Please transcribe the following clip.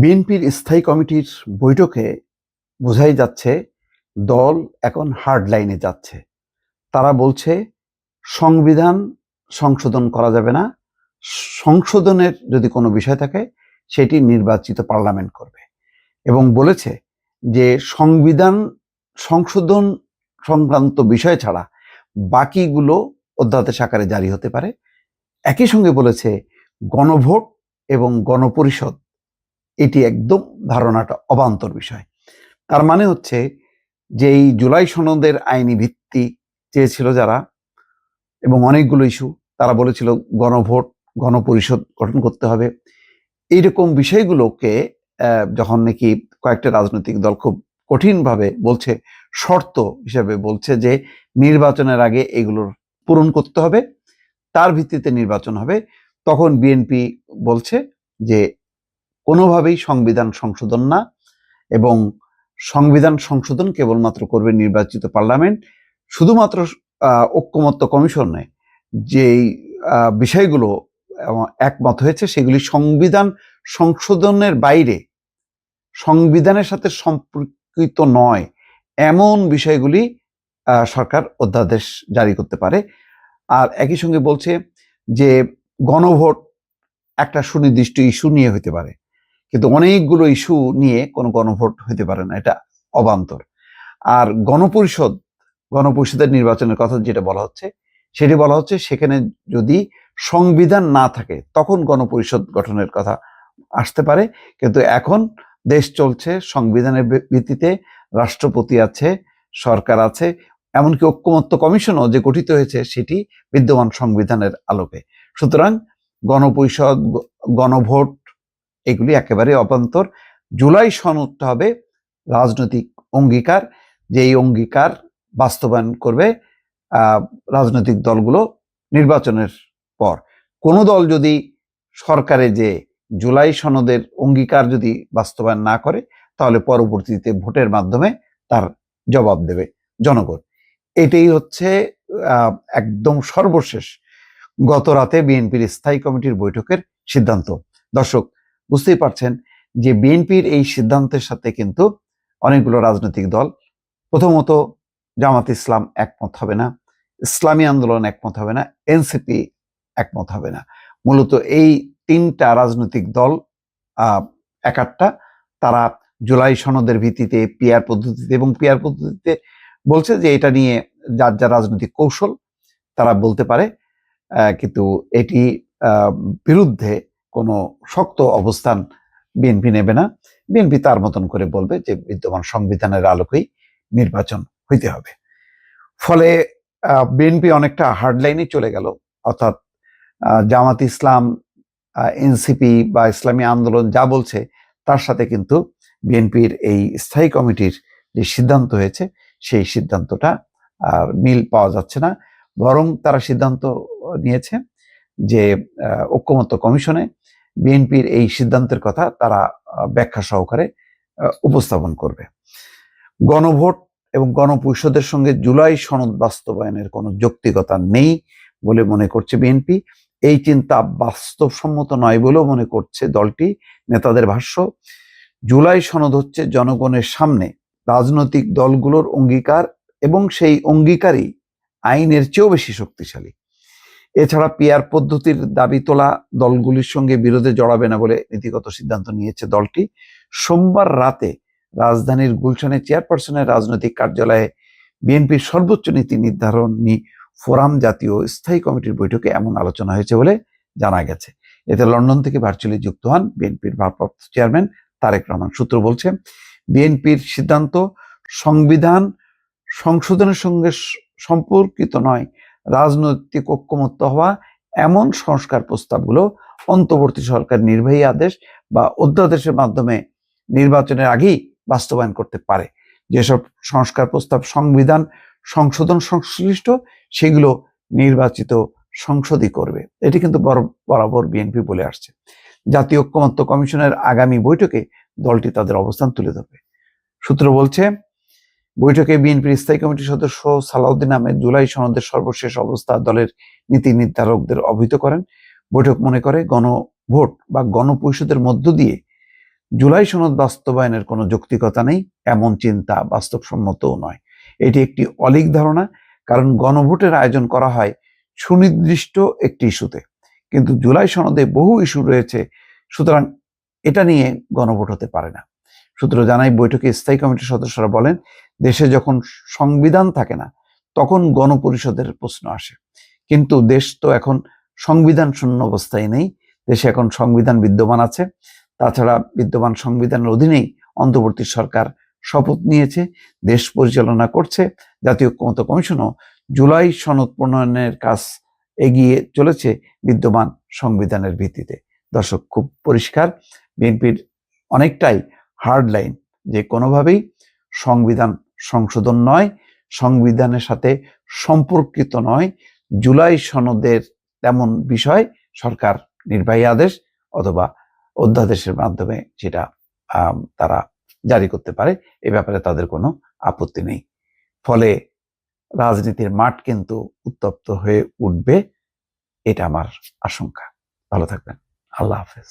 বিএনপির স্থায়ী কমিটির বৈঠকে বোঝাই যাচ্ছে, দল এখন হার্ড লাইনে যাচ্ছে। তারা বলছে, সংবিধান সংশোধন করা যাবে না। সংশোধনের যদি কোনো বিষয় থাকে, সেটি নির্বাচিত পার্লামেন্ট করবে। এবং বলেছে যে, সংবিধান সংশোধন সংক্রান্ত বিষয় ছাড়া বাকিগুলো অধ্যাদেশ আকারে জারি হতে পারে। একই সঙ্গে বলেছে, গণভোট এবং গণপরিষদ এটি একদম ধারণাটা অবান্তর বিষয়। তার মানে হচ্ছে যে এই জুলাই সনদের আইনি ভিত্তি চেয়েছিল যারা এবং অনেকগুলো ইস্যু, তারা বলেছিল গণভোট, গণপরিষদ গঠন করতে হবে। এইরকম বিষয়গুলোকে যখন নাকি কয়েকটা রাজনৈতিক দল খুব কঠিনভাবে বলছে, শর্ত হিসেবে বলছে যে নির্বাচনের আগে এগুলোর পূরণ করতে হবে, তার ভিত্তিতে নির্বাচন হবে, তখন বিএনপি বলছে যে কোনোভাবেই সংবিধান সংশোধন না এবং সংবিধান সংশোধন কেবলমাত্র করবে নির্বাচিত পার্লামেন্ট, শুধুমাত্র ঐক্যমত্য কমিশনে যেই বিষয়গুলো একমত হয়েছে সেগুলি সংবিধান সংশোধনের বাইরে, সংবিধানের সাথে সম্পর্কিত নয়, এমন বিষয়গুলি সরকার অধ্যাদেশ জারি করতে পারে। আর একই সঙ্গে বলছে যে গণভোট একটা সুনির্দিষ্ট ইস্যু নিয়ে হতে পারে। কিন্তু অনেকগুলো ইস্যু নিয়ে কোনো গণভোট হতে পারে না, এটা অবান্তর। আর গণপরিষদ, গণপরিষদের নির্বাচনের কথা যেটা বলা হচ্ছে, সেটি বলা হচ্ছে সেখানে যদি সংবিধান না থাকে, তখন গণপরিষদ গঠনের কথা আসতে পারে। কিন্তু এখন দেশ চলছে, সংবিধানের ভিত্তিতে রাষ্ট্রপতি আছে, সরকার আছে, এমনকি ঐক্যমত্য কমিশনও যে গঠিত হয়েছে, সেটি বিদ্যমান সংবিধানের আলোকে। সুতরাং গণপরিষদ গণভোট এগুলি একেবারে অবান্তর। জুলাই সনদটা হবে রাজনৈতিক অঙ্গীকার যে এই অঙ্গীকার বাস্তবায়ন করবে রাজনৈতিক দলগুলো নির্বাচনের পর। কোনো দল যদি সরকারে যে জুলাই সনদের অঙ্গীকার যদি বাস্তবায়ন না করে, তাহলে পরবর্তীতে ভোটের মাধ্যমে তার জবাব দেবে জনগণ। এটাই হচ্ছে একদম সর্বশেষ গত রাতে বিএনপির স্থায়ী কমিটির বৈঠকের সিদ্ধান্ত। দর্শক বুঝতেই পারছেন যে বিএনপির এই সিদ্ধান্তের সাথে কিন্তু অনেকগুলো রাজনৈতিক দল, প্রথমত জামাত ইসলাম একমত হবে না, ইসলামী আন্দোলন একমত হবে না, এনসিপি একমত হবে না। মূলত এই তিনটা রাজনৈতিক দল এক আটটা, তারা জুলাই সনদের ভিত্তিতে পিয়ার পদ্ধতিতে এবং পিয়ার পদ্ধতিতে বলছে যে এটা নিয়ে যার যার রাজনৈতিক কৌশল, তারা বলতে পারে কিন্তু এটি বিরুদ্ধে কোনো শক্ত অবস্থান বিএনপি নেবে না। বিএনপি তার মতন করে বলবে যে, বিদ্যমান সংবিধানের আলোকেই নির্বাচন হইতে হবে। ফলে বিএনপি অনেকটা হার্ড লাইনে চলে গেল। অর্থাৎ জামাত ইসলাম এনসিপি বা ইসলামী আন্দোলন যা বলছে, তার সাথে কিন্তু বিএনপির এই স্থায়ী কমিটির যে সিদ্ধান্ত হয়েছে, সেই সিদ্ধান্তটা মিল পাওয়া যাচ্ছে না। বরং তারা সিদ্ধান্ত নিয়েছে যে আহ, ঐক্যমত্য কমিশনে বিএনপির এই সিদ্ধান্তের কথা তারা ব্যাখ্যা সহকারে উপস্থাপন করবে। গণভোট এবং গণপরিষদের সঙ্গে জুলাই সনদ বাস্তবায়নের কোনো যৌক্তিকতা নেই বলে মনে করছে বিএনপি। এই চিন্তা বাস্তবসম্মত নয় বলেও মনে করছে দলটি নেতাদের ভাষ্য। জুলাই সনদ হচ্ছে জনগণের সামনে রাজনৈতিক দলগুলোর অঙ্গীকার এবং সেই অঙ্গীকারই আইনের চেয়েও বেশি শক্তিশালী। এছাড়া পিয়ার পদ্ধতির দাবি তোলা দলগুলির সঙ্গে বিরোধে জড়াবে না বলে নীতিগত সিদ্ধান্ত নিয়েছে দলটি। সোমবার রাতে রাজধানীর গুলশানে চেয়ারপারসনের রাজনৈতিক কার্যালয়ে বিএনপির সর্বোচ্চ নীতি নির্ধারণী ফোরাম জাতীয় স্থায়ী কমিটির বৈঠকে এমন আলোচনা হয়েছে বলে জানা গেছে। এতে লন্ডন থেকে ভার্চুয়ালি যুক্ত হন বিএনপির ভারপ্রাপ্ত চেয়ারম্যান তারেক রহমান। সূত্র বলছে, বিএনপির সিদ্ধান্ত সংবিধান সংশোধনের সঙ্গে সম্পর্কিত নয় রাজনৈতিক ঐক্যমত্য হওয়া এমন সংস্কার প্রস্তাবগুলো অন্তর্বর্তী সরকার নির্বাহী আদেশ বা অধ্যাদেশের মাধ্যমে নির্বাচনের আগেই বাস্তবায়ন করতে পারে। যেসব সংস্কার প্রস্তাব সংবিধান সংশোধন সংশ্লিষ্ট, সেগুলো নির্বাচিত সংসদই করবে। এটি কিন্তু বর- বরাবর বিএনপি বলে আসছে। জাতীয় ঐক্যমত্য কমিশনের আগামী বৈঠকে দলটি তাদের অবস্থান তুলে ধরবে। সূত্র বলছে বৈঠকে বিএনপির স্থায়ী কমিটির সদস্য সালাউদ্দিন আহমেদ জুলাই সনদের সর্বশেষ অবস্থা দলের নীতি নির্ধারকদের অবহিত করেন। বৈঠক মনে করে গণভোট বা গণপরিষদের মধ্য দিয়ে জুলাই সনদ বাস্তবায়নের কোনো যৌক্তিকতা নেই, এমন চিন্তা বাস্তবসম্মতও নয়। এটি একটি অলিক ধারণা, কারণ গণভোটের আয়োজন করা হয় সুনির্দিষ্ট একটি ইস্যুতে। কিন্তু জুলাই সনদে বহু ইস্যু রয়েছে, সুতরাং এটা নিয়ে গণভোট হতে পারে না। সূত্র জানাই বৈঠকে স্থায়ী কমিটির সদস্যরা বলেন দেশে যখন সংবিধান থাকে না, তখন গণপরিষদের প্রশ্ন আসে। কিন্তু দেশ তো এখন সংবিধান শূন্য অবস্থায় নেই, দেশে এখন সংবিধান বিদ্যমান আছে। তাছাড়া বিদ্যমান সংবিধানের অধীনেই অন্তর্বর্তী সরকার শপথ নিয়েছে, দেশ পরিচালনা করছে। জাতীয় ক্ষমতা কমিশনও জুলাই সনদ প্রণয়নের কাজ এগিয়ে চলেছে বিদ্যমান সংবিধানের ভিত্তিতে। দর্শক, খুব পরিষ্কার, বিএনপির অনেকটাই হার্ড লাইন যে কোনোভাবেই সংবিধান সংশোধন নয়, সংবিধানের সাথে সম্পর্কিত নয়। জুলাই সনদের তেমন বিষয় সরকার নির্বাহী আদেশ অথবা অধ্যাদেশের মাধ্যমে সেটা তারা জারি করতে পারে, এ ব্যাপারে তাদের কোনো আপত্তি নেই। ফলে রাজনীতির মাঠ কিন্তু উত্তপ্ত হয়ে উঠবে, এটা আমার আশঙ্কা। ভালো থাকবেন। আল্লাহ হাফেজ।